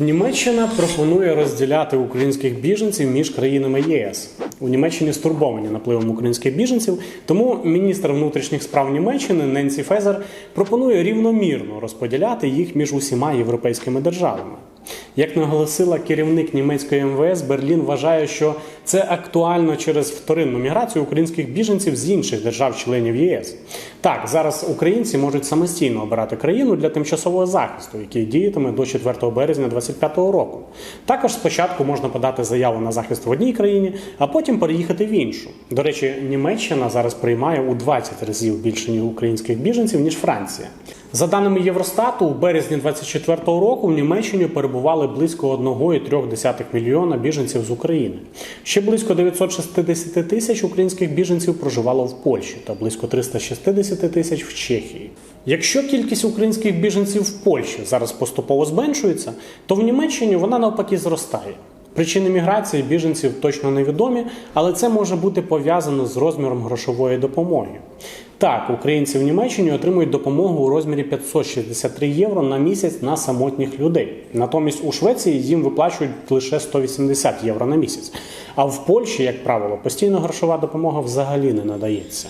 Німеччина пропонує розділяти українських біженців між країнами ЄС. У Німеччині стурбовані напливом українських біженців, тому міністр внутрішніх справ Німеччини Ненсі Фезер пропонує рівномірно розподіляти їх між усіма європейськими державами. Як наголосила керівник німецької МВС, Берлін вважає, що це актуально через вторинну міграцію українських біженців з інших держав-членів ЄС. Так, зараз українці можуть самостійно обирати країну для тимчасового захисту, який діятиме до 4 березня 2025 року. Також спочатку можна подати заяву на захист в одній країні, а потім переїхати в іншу. До речі, Німеччина зараз приймає у 20 разів більше українських біженців ніж Франція. За даними Євростату, у березні 2024 року в Німеччині перебували близько 1,3 мільйона біженців з України. Ще близько 960 тисяч українських біженців проживало в Польщі та близько 360 тисяч в Чехії. Якщо кількість українських біженців в Польщі зараз поступово зменшується, то в Німеччині вона навпаки зростає. Причини міграції біженців точно невідомі, але це може бути пов'язано з розміром грошової допомоги. Так, українці в Німеччині отримують допомогу у розмірі 563 євро на місяць на самотніх людей. Натомість у Швеції їм виплачують лише 180 євро на місяць. А в Польщі, як правило, постійна грошова допомога взагалі не надається.